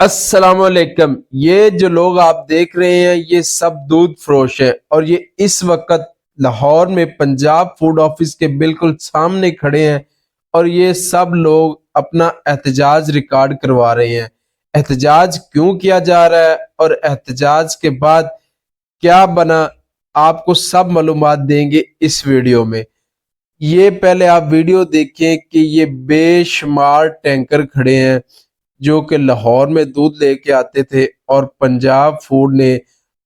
السلام علیکم۔ یہ جو لوگ آپ دیکھ رہے ہیں، یہ سب دودھ فروش ہیں اور یہ اس وقت لاہور میں پنجاب فوڈ آفس کے بالکل سامنے کھڑے ہیں اور یہ سب لوگ اپنا احتجاج ریکارڈ کروا رہے ہیں۔ احتجاج کیوں کیا جا رہا ہے اور احتجاج کے بعد کیا بنا، آپ کو سب معلومات دیں گے اس ویڈیو میں۔ یہ پہلے آپ ویڈیو دیکھیں کہ یہ بے شمار ٹینکر کھڑے ہیں۔ جو کہ لاہور میں دودھ لے کے آتے تھے اور پنجاب فوڈ نے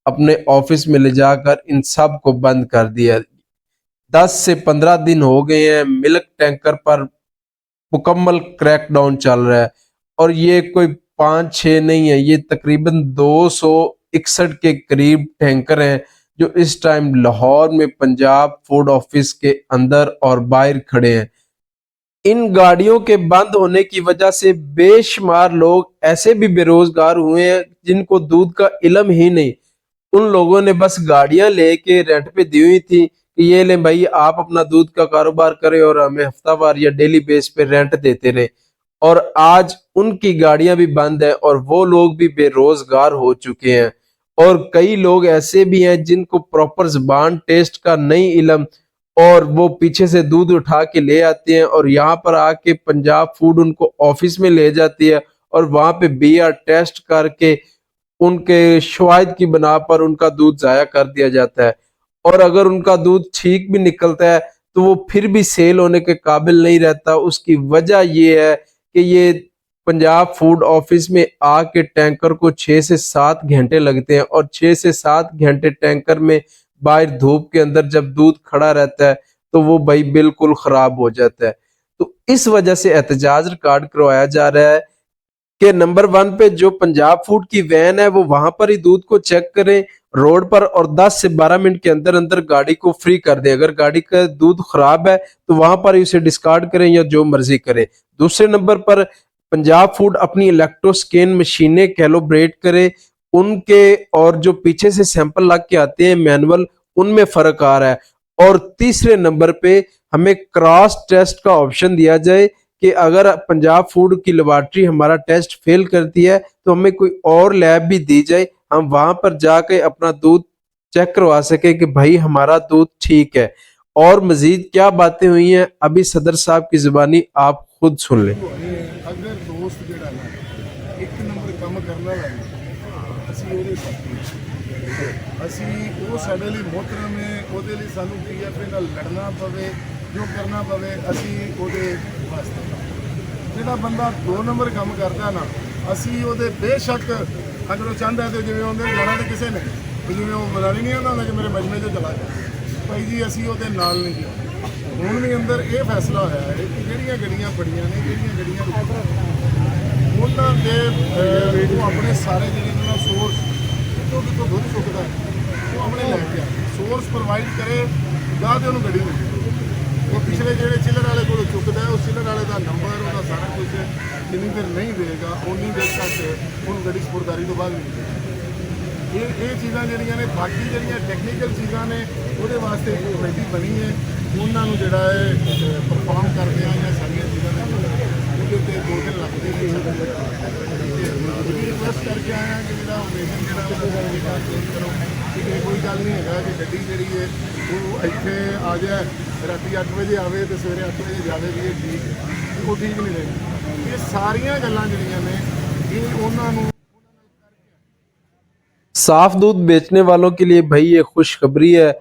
اپنے آفس میں لے جا کر ان سب کو بند کر دیا۔ دس سے پندرہ دن ہو گئے ہیں، ملک ٹینکر پر مکمل کریک ڈاؤن چل رہا ہے اور یہ کوئی پانچ چھ نہیں ہے، یہ تقریباً دو سو اکسٹھ کے قریب ٹینکر ہیں جو اس ٹائم لاہور میں پنجاب فوڈ آفس کے اندر اور باہر کھڑے ہیں۔ ان گاڑیوں کے بند ہونے کی وجہ سے بے شمار لوگ ایسے بھی بے روزگار ہوئے ہیں جن کو دودھ کا علم ہی نہیں۔ ان لوگوں نے بس گاڑیاں لے کے رینٹ پہ دی ہوئی تھی کہ یہ لیں بھائی، آپ اپنا دودھ کا کاروبار کریں اور ہمیں ہفتہ وار یا ڈیلی بیس پہ رینٹ دیتے رہے اور آج ان کی گاڑیاں بھی بند ہیں اور وہ لوگ بھی بے روزگار ہو چکے ہیں۔ اور کئی لوگ ایسے بھی ہیں جن کو پراپر زبان ٹیسٹ کا نہیں علم اور وہ پیچھے سے دودھ اٹھا کے لے آتے ہیں اور یہاں پر آ کے پنجاب فوڈ ان کو آفس میں لے جاتی ہے اور وہاں پہ بی آر ٹیسٹ کر کے ان کے شواہد کی بنا پر ان کا دودھ ضائع کر دیا جاتا ہے۔ اور اگر ان کا دودھ ٹھیک بھی نکلتا ہے تو وہ پھر بھی سیل ہونے کے قابل نہیں رہتا۔ اس کی وجہ یہ ہے کہ یہ پنجاب فوڈ آفس میں آ کے ٹینکر کو چھ سے سات گھنٹے لگتے ہیں اور چھ سے سات گھنٹے ٹینکر میں باہر دھوپ کے اندر جب دودھ کھڑا رہتا ہے تو وہ بھائی بالکل خراب ہو جاتا ہے۔ تو اس وجہ سے احتجاج ریکارڈ کروایا جا رہا ہے کہ نمبر ون پہ جو پنجاب فوڈ کی وین ہے وہ وہاں پر ہی دودھ کو چیک کریں، روڈ پر اور دس سے بارہ منٹ کے اندر اندر گاڑی کو فری کر دے اگر گاڑی کا دودھ خراب ہے تو وہاں پر ہی اسے ڈسکارڈ کریں یا جو مرضی کرے دوسرے نمبر پر پنجاب فوڈ اپنی الیکٹرو سکین مشینیں کیلوبریٹ کرے ان کے اور جو پیچھے سے سیمپل لگ کے آتے ہیں مینول ان میں فرق آ رہا ہے۔ اور تیسرے نمبر پہ ہمیں کراس ٹیسٹ کا آپشن دیا جائے کہ اگر پنجاب فوڈ کی لیبارٹری ہمارا ٹیسٹ فیل کرتی ہے تو ہمیں کوئی اور لیب بھی دی جائے۔ ہم وہاں پر جا کے اپنا دودھ چیک کروا سکیں کہ بھائی ہمارا دودھ ٹھیک ہے۔ اور مزید کیا باتیں ہوئی ہیں، ابھی صدر صاحب کی زبانی آپ خود سن لیں۔ اگر دوست ایک نمبر کم کرنا ਕੰਮ ਅਸੀਂ ਉਹਦੇ ਸਾਥੀ ਅਸੀਂ ਉਹ ਸਾਡੇ ਲਈ ਮੁਹਤਰਮ ਹੈ ਉਹਦੇ ਲਈ ਸਾਨੂੰ ਪੀਐਫਏ ਨਾਲ ਲੜਨਾ ਪਵੇ, ਜੋ ਕਰਨਾ ਪਵੇ, ਅਸੀਂ ਉਹਦੇ ਵਾਸਤੇ। ਜਿਹੜਾ ਬੰਦਾ ਦੋ ਨੰਬਰ ਕੰਮ ਕਰਦਾ ਨਾ, ਅਸੀਂ ਉਹਦੇ ਬੇਸ਼ੱਕ ਅਗਰ ਉਹ ਚਾਹੁੰਦਾ ਤੇ ਜਿਵੇਂ ਉਹਦੇ ਜਾਣਾ ਤੇ ਕਿਸੇ ਨੇ, ਵੀ ਜਿਵੇਂ ਉਹ ਮਲਾਲੀ ਨਹੀਂ ਆਉਂਦਾ ਹੁੰਦਾ ਕਿ ਮੇਰੇ ਮਜਮੇ 'ਚ ਚਲਾ ਜਾ। ਭਾਈ ਜੀ, ਅਸੀਂ ਉਹਦੇ ਨਾਲ ਨਹੀਂ ਗਿਆ ਹੁਣ ਵੀ ਅੰਦਰ ਇਹ ਫੈਸਲਾ ਹੋਇਆ ਹੈ ਕਿ ਜਿਹੜੀਆਂ ਗੱਡੀਆਂ ਫੜੀਆਂ ਨੇ, ਜਿਹੜੀਆਂ ਗੱਡੀਆਂ ਉਹਨਾਂ ਦੇ ਉਹ ਆਪਣੇ ਸਾਰੇ ਜਿਹੜੇ ਸੋਰਸ ਕਿਤੋਂ ਕਿਤੋਂ ਦੁੱਧ ਚੁੱਕਦਾ ਉਹ ਆਪਣੇ ਲੈ ਕੇ ਆਏ ਸੋਰਸ ਪ੍ਰੋਵਾਈਡ ਕਰੇ, ਜਾਂ ਤੇ ਉਹਨੂੰ ਗੱਡੀ ਮਿਲੇ ਉਹ ਪਿਛਲੇ ਜਿਹੜੇ ਚਿੱਲਰ ਵਾਲੇ ਕੋਲ ਚੁੱਕਦਾ ਉਹ ਉਸ ਵਾਲੇ ਦਾ ਨੰਬਰ ਉਹਦਾ ਸਾਰਾ ਕੁਝ ਜਿੰਨੀ ਦੇਰ ਨਹੀਂ ਦੇਗਾ ਉਨੀ ਦੇਰ ਤੱਕ ਉਹਨੂੰ ਗੱਡੀ ਸਪੁਰਦਾਰੀ ਤੋਂ ਬਾਅਦ ਨਹੀਂ ਇਹ ਇਹ ਚੀਜ਼ਾਂ ਜਿਹੜੀਆਂ ਨੇ, ਬਾਕੀ ਜਿਹੜੀਆਂ ਟੈਕਨੀਕਲ ਚੀਜ਼ਾਂ ਨੇ, ਉਹਦੇ ਵਾਸਤੇ ਇੱਕ ਕਮੇਟੀ ਬਣੀ ਹੈ। ਉਹਨਾਂ ਨੂੰ ਜਿਹੜਾ ਹੈ ਪਰਫਾਰਮ ਗੱਲ ਨਹੀਂ ਹੈਗਾ ਕਿ ਗੱਡੀ ਜਿਹੜੀ ਹੈ ਉਹ ਇੱਥੇ ਆ ਜਾਏ ਰਾਤੀ 8 ਵਜੇ ਆਵੇ ਤੇ ਸਵੇਰੇ 8 ਵਜੇ ਜਾਵੇ ਵੀ ਇਹ ਠੀਕ ਹੈ ਉਹ ਠੀਕ ਨਹੀਂ ਰਹੇਗੀ ਇਹ ਸਾਰੀਆਂ ਗੱਲਾਂ ਜਿਹੜੀਆਂ ਨੇ ਇਹ ਉਹਨਾਂ ਨੂੰ صاف دودھ بیچنے والوں کے لیے بھائی یہ خوشخبری ہے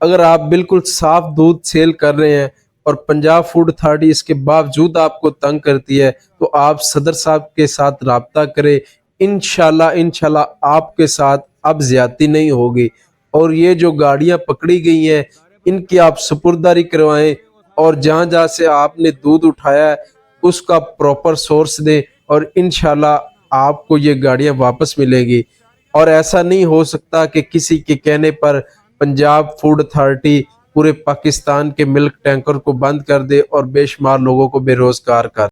اگر آپ بالکل صاف دودھ سیل کر رہے ہیں اور پنجاب فوڈ اتھارٹی اس کے باوجود آپ کو تنگ کرتی ہے تو آپ صدر صاحب کے ساتھ رابطہ کریں انشاءاللہ انشاءاللہ آپ کے ساتھ اب زیادتی نہیں ہوگی اور یہ جو گاڑیاں پکڑی گئی ہیں، ان کی آپ سپرداری کروائیں اور جہاں جہاں سے آپ نے دودھ اٹھایا ہے، اس کا پراپر سورس دیں اور انشاءاللہ آپ کو یہ گاڑیاں واپس ملے گی۔ اور ایسا نہیں ہو سکتا کہ کسی کے کہنے پر پنجاب فوڈ اتھارٹی پورے پاکستان کے ملک ٹینکر کو بند کر دے اور بے شمار لوگوں کو بے روزگار کر